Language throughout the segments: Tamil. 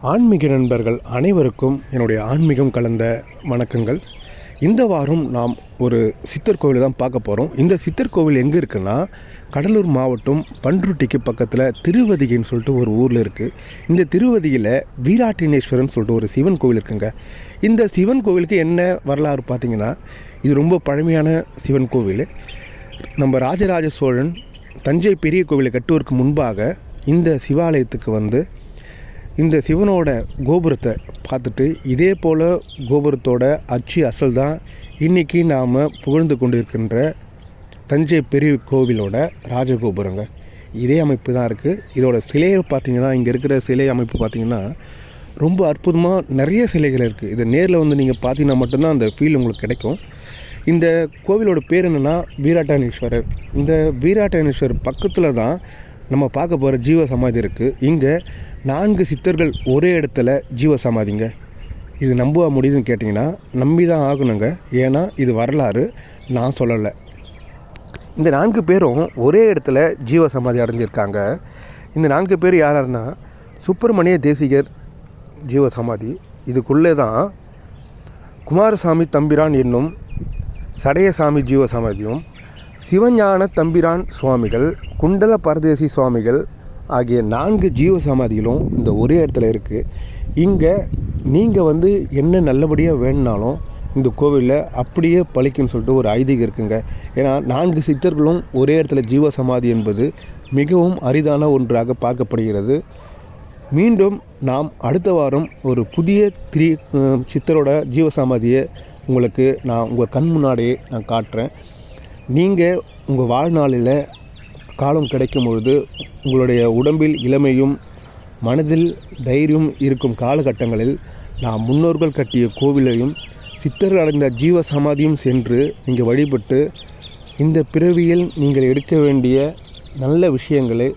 ஆன்மீக நண்பர்கள் அனைவருக்கும் என்னுடைய ஆன்மீகம் கலந்த வணக்கங்கள். இந்த வாரம் நாம் ஒரு சித்தர் கோவிலை தான் பார்க்க போகிறோம் இந்த சித்தர் கோவில் எங்கே இருக்குன்னா கடலூர் மாவட்டம் பன்ருட்டிக்கு பக்கத்தில் திருவதிகைன்னு சொல்லிட்டு ஒரு ஊரில் இருக்குது இந்த திருவதியில் வீராட்டினேஸ்வரன் சொல்லிட்டு ஒரு சிவன் கோவில் இருக்குங்க. இந்த சிவன் கோவிலுக்கு என்ன வரலாறு பார்த்திங்கன்னா இது ரொம்ப பழமையான சிவன் கோவில். நம்ம ராஜராஜ சோழன் தஞ்சை பெரிய கோவிலை கட்டுவதற்கு முன்பாக இந்த சிவாலயத்துக்கு வந்து இந்த சிவனோட கோபுரத்தை பார்த்துட்டு இதே போல் கோபுரத்தோட அச்சு அசல் தான் இன்றைக்கி நாம் புகழ்ந்து கொண்டிருக்கின்ற தஞ்சை பெரிய கோவிலோட ராஜகோபுரங்க. இதே அமைப்பு தான் இருக்குது இதோட சிலையை பார்த்திங்கன்னா இங்கே இருக்கிற சிலை அமைப்பு பார்த்தீங்கன்னா ரொம்ப அற்புதமாக நிறைய சிலைகள் இருக்குது இது நேரில் வந்து நீங்கள் பார்த்தீங்கன்னா மட்டும்தான் அந்த ஃபீல் உங்களுக்கு கிடைக்கும். இந்த கோவிலோட பேர் என்னென்னா வீராட்டானீஸ்வரர். இந்த வீராட்டானீஸ்வரர் பக்கத்தில் தான் நம்ம பார்க்க போகிற ஜீவ சமாதி இருக்குது இங்கே நான்கு சித்தர்கள் ஒரே இடத்துல ஜீவ சமாதிங்க இது நம்புவா முடியுதுன்னு கேட்டிங்கன்னா நம்பி தான் ஆகணுங்க. ஏன்னா இது வரலாறு. நான் சொல்லலை. இந்த நான்கு பேரும் ஒரே இடத்துல ஜீவ சமாதி அடைஞ்சிருக்காங்க. இந்த நான்கு பேர் யாராருன்னா சுப்பிரமணிய தேசிகர் ஜீவ சமாதி இதுக்குள்ளே தான் குமாரசாமி தம்பிரான் என்னும் சடையசாமி ஜீவ சமாதியும் சிவஞான தம்பிரான் சுவாமிகள் குண்டல பரதேசி சுவாமிகள் ஆகிய நான்கு ஜீவ சமாதிகளும் இந்த ஒரே இடத்துல இருக்குது இங்கே நீங்கள் வந்து என்ன நல்லபடியாக வேணுனாலும் இந்த கோவிலில் அப்படியே பழிக்குன்னு சொல்லிட்டு ஒரு ஐதீகம் இருக்குங்க. ஏன்னா நான்கு சித்தர்களும் ஒரே இடத்துல ஜீவ சமாதி என்பது மிகவும் அரிதான ஒன்றாக பார்க்கப்படுகிறது. மீண்டும் நாம் அடுத்த வாரம் ஒரு புதிய திரி சித்தரோட ஜீவ சமாதியை உங்களுக்கு நான் உங்கள் கண் முன்னாடியே நான் காட்டுறேன். நீங்கள் உங்கள் வாழ்நாளில் காலம் கிடைக்கும் பொழுது உங்களுடைய உடம்பில் இளமையும் மனதில் தைரியம் இருக்கும் காலகட்டங்களில் நாம் முன்னோர்கள் கட்டிய கோவிலையும் சித்தர்கள் அடைந்த ஜீவ சமாதியும் சென்று நீங்கள் வழிபட்டு இந்த பிறவியில் நீங்கள் எடுக்க வேண்டிய நல்ல விஷயங்களை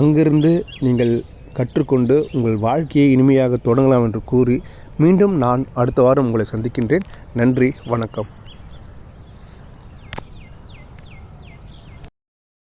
அங்கிருந்து நீங்கள் கற்றுக்கொண்டு உங்கள் வாழ்க்கையை இனிமையாக தொடங்கலாம் என்று கூறி மீண்டும் நான் அடுத்த வாரம் உங்களை சந்திக்கின்றேன். நன்றி வணக்கம்.